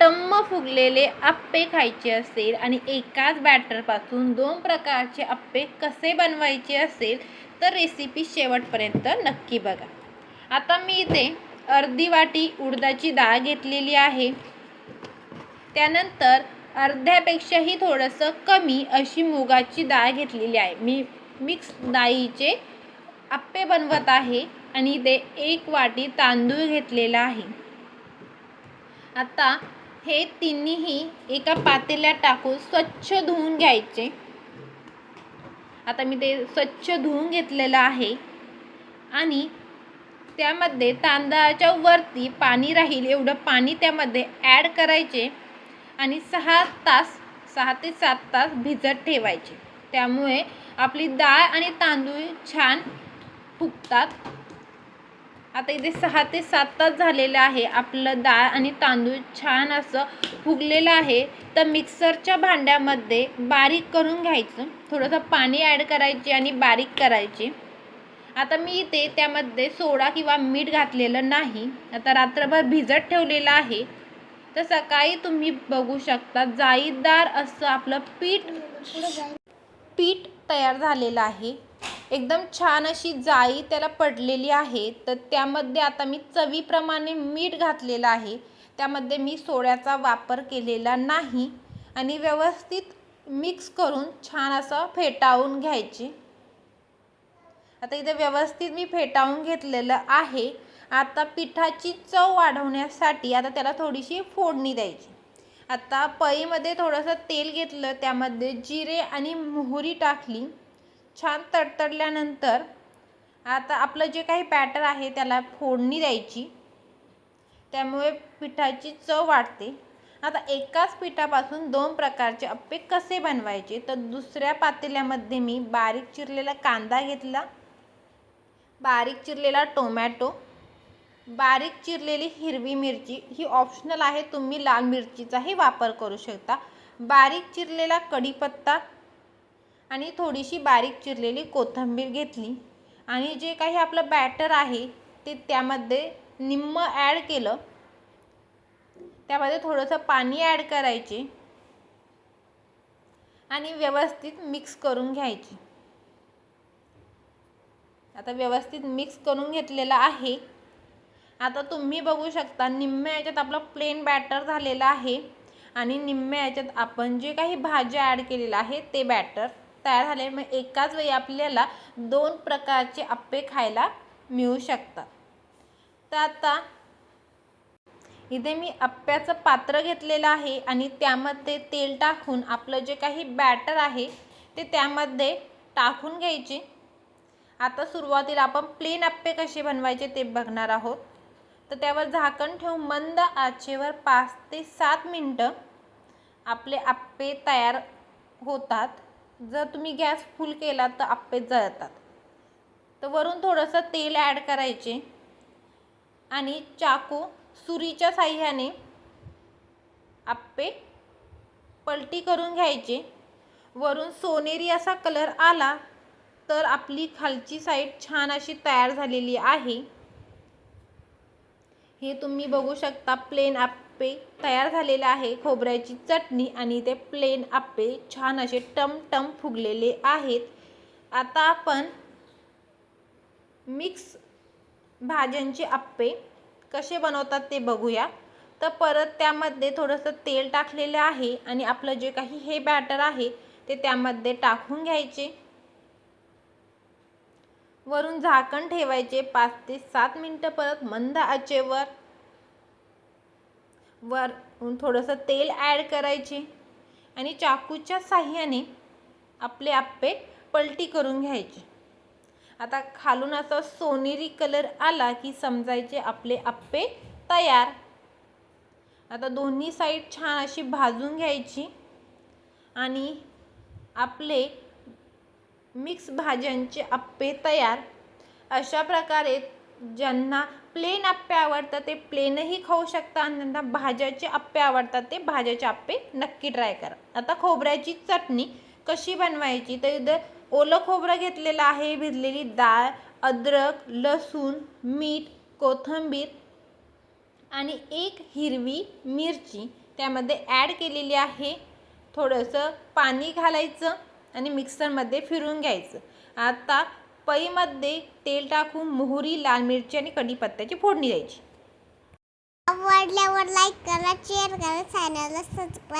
टम्म फुगलेले आप्पे खायचे असेल आणि एकाच बॅटरपासून दोन प्रकारचे आप्पे कसे बनवायचे असेल तर रेसिपी शेवटपर्यंत नक्की बघा. आता मी इथे अर्धी वाटी उडदाची डाळ घेतलेली आहे. त्यानंतर अर्ध्यापेक्षाही थोडंसं कमी अशी मुगाची डाळ घेतलेली आहे. मी मिक्स डाळीचे आप्पे बनवत आहे आणि ते एक वाटी तांदूळ घेतलेला आहे. आता हे तिन्हीही एका पातेल्यात टाकून स्वच्छ धुवून घ्यायचे. आता मी ते स्वच्छ धुवून घेतलेलं आहे. आणि त्यामध्ये तांदळाच्या वरती पाणी राहील एवढं पाणी त्यामध्ये ॲड करायचे आणि सहा तास सहा ते सात तास भिजत ठेवायचे. त्यामुळे आपली डाळ आणि तांदूळ छान फुगतात. आता इथे सहा ते सात तास झालेलं आहे. आपलं डाळ आणि तांदूळ छान असं फुगलेलं आहे. तर मिक्सरच्या भांड्यामध्ये बारीक करून घ्यायचं. थोडंसं पाणी ॲड करायचे आणि बारीक करायचे. आता मी इथे त्यामध्ये सोडा किंवा मीठ घातलेलं नाही. आता रात्रभर भिजत ठेवलेलं आहे. तर सकाळी तुम्ही बघू शकता जाळीदार असं आपलं पीठ पीठ तयार झालेलं आहे. एकदम छान अशी जाळी त्याला पडलेली आहे. तर त्यामध्ये आता मी चवीप्रमाणे मीठ घातलेलं आहे. त्यामध्ये मी सोड्याचा वापर केलेला नाही. आणि व्यवस्थित मिक्स करून छान असं फेटाळून घ्यायची. आता इथे व्यवस्थित मी फेटाळून घेतलेलं आहे. आता पिठाची चव वाढवण्यासाठी आता त्याला थोडीशी फोडणी द्यायची. आता पळीमध्ये थोडंसं तेल घेतलं त्यामध्ये जिरे आणि मोहरी टाकली. छान तडतडल्यानंतर आता आपलं जे काही बॅटर आहे त्याला फोडणी द्यायची. त्यामुळे पिठाची चव वाढते. आता एकाच पिठापासून दोन प्रकारचे अप्पे कसे बनवायचे? तर दुसऱ्या पातेल्यामध्ये मी बारीक चिरलेला कांदा घेतला. बारीक चिरलेला टोमॅटो. बारीक चिरलेली हिरवी मिरची. ही ऑप्शनल आहे. तुम्ही लाल मिरचीचाही वापर करू शकता. बारीक चिरलेला कढीपत्ता. आणि थोडीशी बारीक चिरलेली कोथिंबीर घेतली. आणि जे काही आपलं बॅटर आहे ते त्यामध्ये निम्म ॲड केलं. त्यामध्ये थोडंसं पाणी ॲड करायचे. आणि व्यवस्थित मिक्स करून घ्यायची. आता व्यवस्थित मिक्स करून घेतलेलं आहे. आता तुम्ही बघू शकता निम्म्या याच्यात आपलं प्लेन बॅटर झालेलं आहे. आणि निम्म्या याच्यात आपण जे काही भाज्या ॲड केलेलं आहे ते बॅटर तयार झाले. मग एकाच वेळी आपल्याला दोन प्रकारचे आप्पे खायला मिळू शकतात. तर आता इथे मी आप्प्याचं पात्र घेतलेलं आहे आणि त्यामध्ये तेल टाकून आपलं जे काही बॅटर आहे ते त्यामध्ये टाकून घ्यायचे. आता सुरुवातीला आपण प्लेन आप्पे कसे बनवायचे ते बघणार आहोत. तर त्यावर झाकण ठेवून मंद आचेवर पाच ते सात मिनटं आपले आप्पे तयार होतात. जर तुम्ही गॅस फुल केला तर आप्पे जळतात. तर वरून थोडंसं तेल ॲड करायचे. आणि चाकू सुरीच्या साह्याने आप्पे पलटी करून घ्यायचे. वरून सोनेरी असा कलर आला तर आपली खालची साईड छान अशी तयार झालेली आहे. हे तुम्ही बघू शकता प्लेन आप आप्पे तयार झालेले आहे. खोबऱ्याची चटणी आणि ते प्लेन आप्पे छान असे टम फुगलेले आहेत. आता आपण मिक्स भाज्यांचे आप्पे कसे बनवतात ते बघूया. तर परत त्यामध्ये थोडंसं तेल टाकलेलं आहे आणि आपलं जे काही हे बॅटर आहे ते त्यामध्ये टाकून घ्यायचे. वरून झाकण ठेवायचे पाच ते सात मिनटं परत मंद आचेवर. वर थोडंसं तेल ॲड करायचे. आणि चाकूच्या साह्याने आपले आप्पे पलटी करून घ्यायचे. आता खालून असा सोनेरी कलर आला की समजायचे आपले आप्पे तयार. आता दोन्ही साईड छान अशी भाजून घ्यायची. आणि आपले मिक्स भाज्यांचे आप्पे तयार. अशा प्रकारे ज्यांना प्लेन आप्पे आवडतात ते प्लेनही खाऊ शकता आणि ज्यांना भाज्याचे आप्पे आवडतात ते भाज्याचे आप्पे नक्की ट्राय करा. आता खोबऱ्याची चटणी कशी बनवायची? तर इथं ओलं खोबरं घेतलेलं आहे भिजलेली डाळ अद्रक लसूण मीठ कोथिंबीर आणि एक हिरवी मिरची त्यामध्ये ॲड केलेली आहे. थोडंसं पाणी घालायचं आणि मिक्सरमध्ये फिरून घ्यायचं. आता पईमध्ये तेल टाकून मोहरी लाल मिरची आणि कढीपत्त्याची फोडणी द्यायची. आवडल्यावर लाईक करा शेअर करा चॅनलला सबस्क्राईब